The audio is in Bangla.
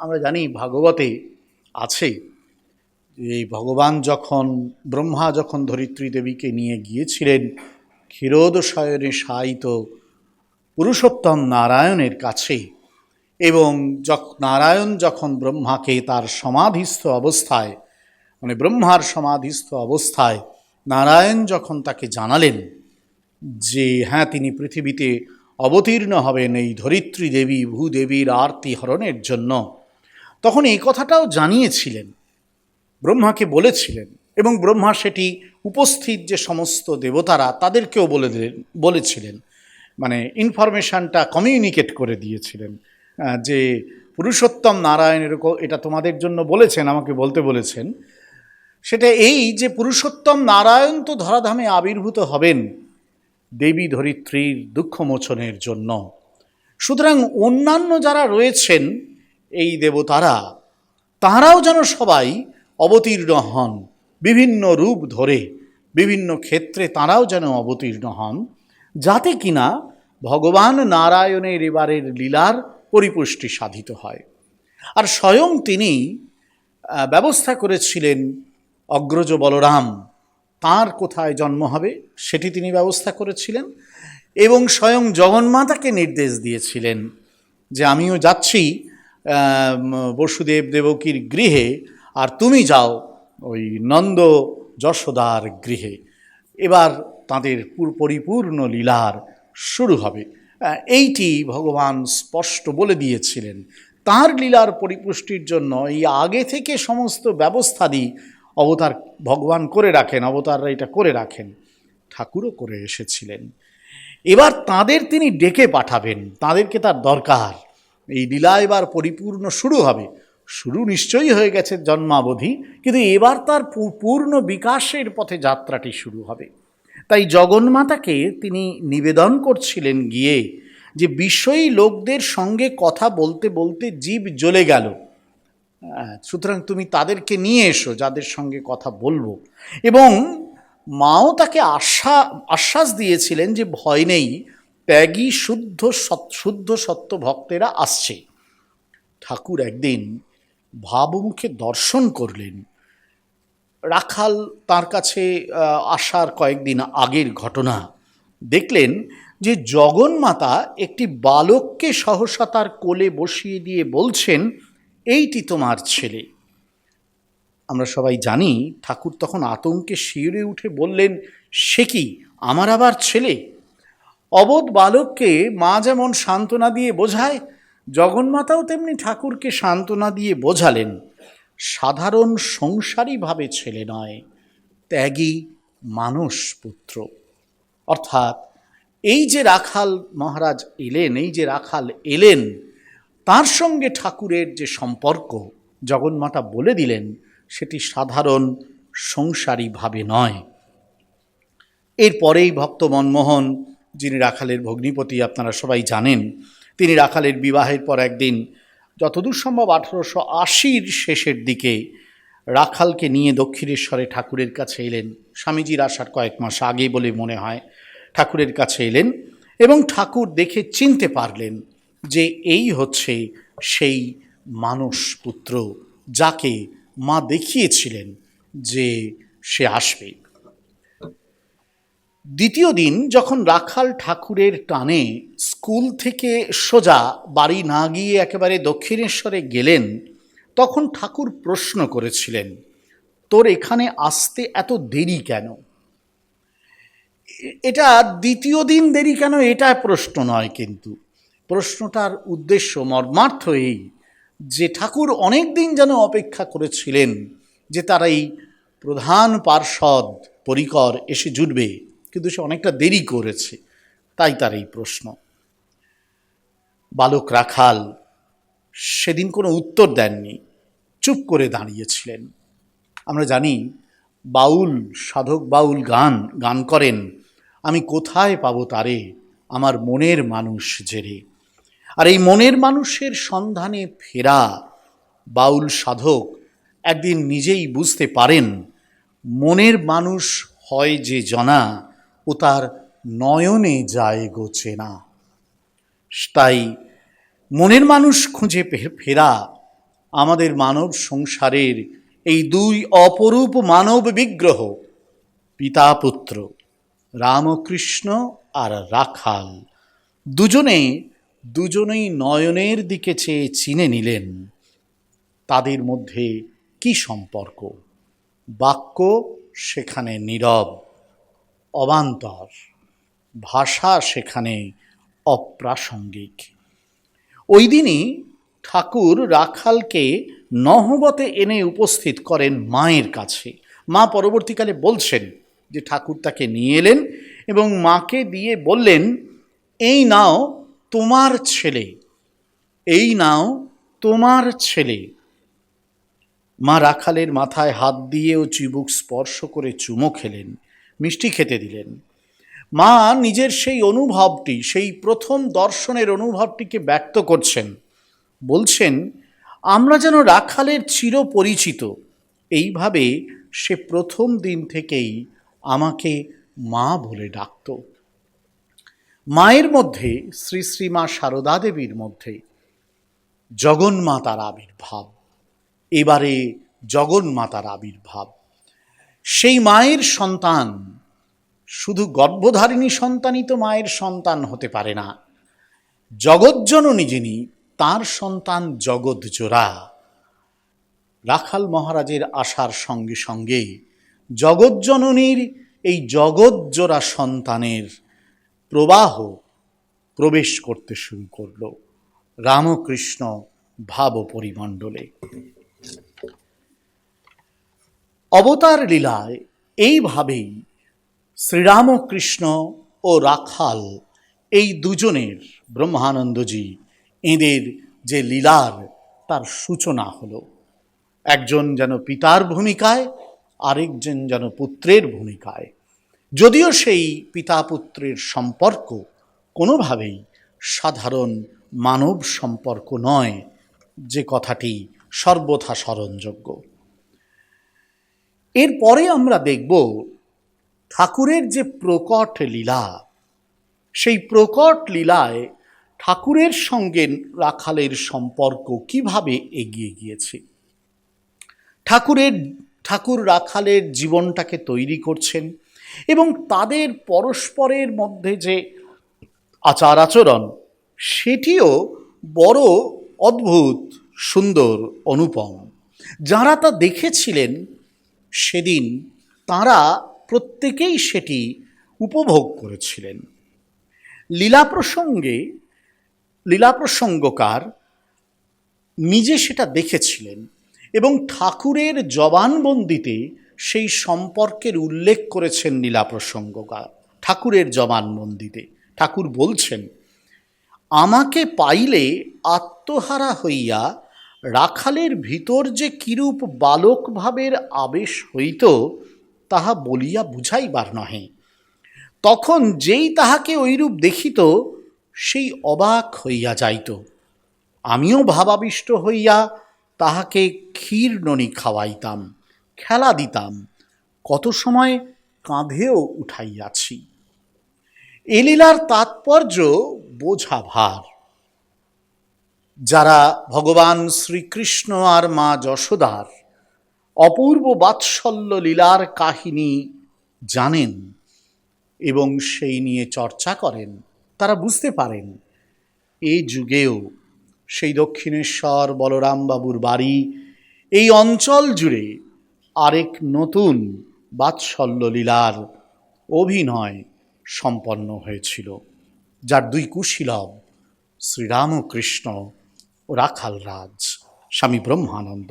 আমরা জানি ভাগবতে আছে এই ভগবান যখন, ব্রহ্মা যখন ধরিত্রী দেবীকে নিয়ে গিয়েছিলেন, ক্ষীরোদশয়নে শায়িত পুরুষোত্তম নারায়ণের কাছে এবং নারায়ণ যখন ব্রহ্মাকে তার সমাধিস্থ অবস্থায় মানে ব্রহ্মার সমাধিস্থ অবস্থায় নারায়ণ যখন তাকে জানালেন যে হ্যাঁ তিনি পৃথিবীতে অবতীর্ণ হবেন এই ধরিত্রী দেবী, ভূদেবীর আরতি হরণের জন্য তখন এই কথাটাও জানিয়েছিলেন। ব্রহ্মাকে বলেছিলেন এবং ব্রহ্মা সেটি উপস্থিত যে সমস্ত দেবতারা তাদেরকেও বলে দিলেন, বলেছিলেন। মানে ইনফরমেশনটা কমিউনিকেট করে দিয়েছিলেন যে পুরুষোত্তম নারায়ণের কো- এটা তোমাদের জন্য বলেছেন, আমাকে বলতে বলেছেন। সেটা এই যে পুরুষোত্তম নারায়ণ তো ধরাধামে আবির্ভূত হবেন দেবী ধরিত্রীর দুঃখমোচনের জন্য। সুতরাং অন্যান্য যারা রয়েছেন এই দেবতারা, তাঁরাও যেন সবাই অবতীর্ণ হন। বিভিন্ন রূপ ধরে, বিভিন্ন ক্ষেত্রে তাঁরাও যেন অবতীর্ণ হন। যাতে কিনা ভগবান নারায়ণের এবারের লীলার পরিপুষ্টি সাধিত হয়। আর স্বয়ং তিনি ব্যবস্থা করেছিলেন অগ্রজ বলরাম, তার কোথায় জন্ম হবে সেটি তিনি ব্যবস্থা করেছিলেন এবং স্বয়ং জগন্মাতাকে নির্দেশ দিয়েছিলেন যে আমিও যাচ্ছি বসুদেব দেবকীর গৃহে, আর তুমি যাও ওই নন্দ যশোদার গৃহে। এবার তাদের পুর- পরিপূর্ণ লীলার শুরু হবে। এইটি ভগবান স্পষ্ট বলে দিয়েছিলেন। তার লীলার পরিপুষ্টির জন্য এই আগে থেকে সমস্ত ব্যবস্থাদি অবতার ভগবান করে রাখেন, অবতাররা এটা করে রাখেন, ঠাকুরও করে এসেছিলেন। এবার তাদের তিনি ডেকে পাঠাবেন, তাদেরকে তার দরকার। এই লীলা এবার পরিপূর্ণ শুরু হবে। শুরু নিশ্চয়ই হয়ে গেছে জন্মাবধি, কিন্তু এবার তার পূর্ণ বিকাশের পথে যাত্রাটি শুরু হবে। তাই জগন্মাতাকে তিনি নিবেদন করছিলেন গিয়ে যে বিষয়ী লোকদের সঙ্গে কথা বলতে বলতে জীব জ্বলে গেল। সুতরাং তুমি তাদেরকে নিয়ে এসো, যাদের সঙ্গে কথা বলব। এবং মাও তাকে আশা, আশ্বাস দিয়েছিলেন যে ভয় নেই ত্যাগী, শুদ্ধ শুদ্ধ সত্য ভক্তেরা আসছে। ঠাকুর একদিন ভাবমুখে দর্শন করলেন। রাখাল তার কাছে আসার কয়েকদিন আগের ঘটনা দেখলেন যে জগন্মাতা একটি বালককে সহসা তার কোলে বসিয়ে দিয়ে বলছেন, এইটি তোমার ছেলে। আমরা সবাই জানি ঠাকুর তখন আতঙ্কে শিউরে উঠে বললেন, সে কি, আমার আবার ছেলে? অবোধ বালককে মা যেমন সান্ত্বনা দিয়ে বোঝায়, জগন্মাতাও তেমনি ঠাকুরকে সান্ত্বনা দিয়ে বোঝালেন। সাধারণ সংসারীভাবে ছেলে নয়, ত্যাগী মানুষ পুত্র। অর্থাৎ এই যে রাখাল মহারাজ এলেন, এই যে রাখাল এলেন, তার সঙ্গে ঠাকুরের যে সম্পর্ক জগন্মাতা বলে দিলেন, সেটি সাধারণ সংসারীভাবে নয়। এরপরেই ভক্ত মনমোহন যিনি রাখালের ভগ্নিপতি, আপনারা সবাই জানেন, তিনি রাখালের বিবাহের পর একদিন যতদূর সম্ভব আঠেরোশো আশির শেষের দিকে রাখালকে নিয়ে দক্ষিণেশ্বরে ঠাকুরের কাছে এলেন। স্বামীজির আসার কয়েক মাস আগে বলে মনে হয় ঠাকুরের কাছে এলেন এবং ঠাকুর দেখে চিনতে পারলেন যে এই হচ্ছে সেই মানস পুত্র যাকে মা দেখিয়েছিলেন যে সে আসবে। দ্বিতীয় দিন যখন রাখাল ঠাকুরের টানে স্কুল থেকে সোজা বাড়ি না গিয়ে একেবারে দক্ষিণেশ্বরে গেলেন, তখন ঠাকুর প্রশ্ন করেছিলেন, তোর এখানে আসতে এত দেরি কেন? এটা দ্বিতীয় দিন দেরি কেন? এটা প্রশ্ন নয় কিন্তু। প্রশ্নটার উদ্দেশ্য মর্মার্থ এই যে ঠাকুর অনেক দিন যেন অপেক্ষা করেছিলেন যে তার এই প্রধান পার্ষদ পরিকর এসে জুটবে। কিন্তু সে অনেকটা দেরি করেছে। তাই তার এই প্রশ্ন। বালক রাখাল সেদিন কোনো উত্তর দেননি, চুপ করে দাঁড়িয়েছিলেন। আমরা জানি বাউল, সাধক বাউল গান গান করেন, আমি কোথায় পাবো তারে? আমার মনের মানুষ জেরে। আর এই মনের মানুষের সন্ধানে ফেরা বাউল সাধক একদিন নিজেই বুঝতে পারেন, মনের মানুষ হয় যে জনা ও তার নয়নে যায় গোছে না তাই মনের মানুষ খুঁজে ফেরা আমাদের মানব সংসারের এই দুই অপরূপ মানব বিগ্রহ পিতা পুত্র রামকৃষ্ণ আর রাখাল। দুজনে, দুজনেই নয়নের দিকে চেয়ে চিনে নিলেন। তাদের মধ্যে কি সম্পর্ক? বাক্য সেখানে নীরব। অবান্তর। ভাষা সেখানে অপ্রাসঙ্গিক। ওই দিনই ঠাকুর রাখালকে নহবতে এনে উপস্থিত করেন মায়ের কাছে। মা পরবর্তীকালে বলছেন যে ঠাকুর তাকে নিয়ে এলেন এবং মাকে দিয়ে বললেন, এই নাও তোমার ছেলে, এই নাও তোমার ছেলে। মা রাখালের মাথায় হাত দিয়ে ও চিবুক স্পর্শ করে চুমো খেলেন। মিষ্টি খেতে দিলেন। মা নিজের সেই অনুভবটি, সেই প্রথম দর্শনের অনুভবটিকে ব্যক্ত করছেন। বলছেন, আমরা যেন রাখালের চিরপরিচিত। এইভাবে সে প্রথম দিন থেকেই আমাকে মা বলে ডাকত। মায়ের মধ্যে, শ্রী শ্রী মা সারদা দেবীর মধ্যে জগন্মাতার আবির্ভাব। এবারে জগন্মাতার আবির্ভাব। সেই মায়ের সন্তান, শুধু গর্ভধারিণী সন্তানই তো মায়ের সন্তান হতে পারে না। জগৎজননী যিনি, তার সন্তান জগৎ জোড়া রাখাল মহারাজের আশার সঙ্গে সঙ্গে জগৎজননীর এই জগৎজোড়া সন্তানের প্রবাহ প্রবেশ করতে শুরু করল। রামকৃষ্ণ ভাব পরিমণ্ডলে অবতার লীলায় এইভাবেই শ্রীরামকৃষ্ণ ও রাখাল, এই দুজনের ব্রহ্মানন্দজি এদের যে লীলার তার সূচনা হলো। একজন যেন পিতার ভূমিকায়, আরেকজন যেন পুত্রের ভূমিকায়। যদিও সেই পিতা পুত্রের সম্পর্ক কোনোভাবেই সাধারণ মানব সম্পর্ক নয়, যে কথাটি সর্বথা স্মরণযোগ্য। এরপরে আমরা দেখব ঠাকুরের যে প্রকট লীলা। সেই প্রকট লীলায় ঠাকুরের সঙ্গে রাখালের সম্পর্ক কীভাবে এগিয়ে গিয়েছে? ঠাকুরের, ঠাকুর রাখালের জীবনটাকে তৈরি করছেন এবং তাদের পরস্পরের মধ্যে যে আচার আচরণ, সেটিও বড় অদ্ভুত, সুন্দর, অনুপম। যারা তা দেখেছিলেন সেদিন তারা প্রত্যেকেই সেটি উপভোগ করেছিলেন। লীলা প্রসঙ্গে, লীলা প্রসঙ্গকার নিজে সেটা দেখেছিলেন এবং ঠাকুরের জবানবন্দিতে সেই সম্পর্কের উল্লেখ করেছেন লীলা প্রসঙ্গকার, ঠাকুরের জবানবন্দিতে। ঠাকুর বলছেন, আমাকে পাইলে আত্মহারা হইয়া রাখালের ভিতর যে কিরূপ বালক ভাবের আবেশ হইত, তাহা বলিয়া বুঝাইবার নহে। তখন যেই তাহাকে ঐরূপ দেখিত, সেই অবাক হইয়া যাইত। আমিও ভাবাবিষ্ট হইয়া তাহাকে ক্ষীর ননি খাওয়াইতাম, খেলা দিতাম, কত সময় কাঁধেও উঠাইয়াছি। এলীলার তাৎপর্য বোঝা ভার যারা ভগবান শ্রীকৃষ্ণ আর মা যশোদার, অপূর্ব বাৎসল্য লীলার কাহিনী জানেন এবং সেই নিয়ে চর্চা করেন, তারা বুঝতে পারেন। এই যুগেও সেই দক্ষিণেশ্বর বলরামবাবুর বাড়ি, এই অঞ্চল জুড়ে আরেক নতুন বাৎসল্য লীলার অভিনয় সম্পন্ন হয়েছিল, যার দুই কুশীলব শ্রীরামকৃষ্ণ রাখাল রাজ স্বামী ব্রহ্মানন্দ।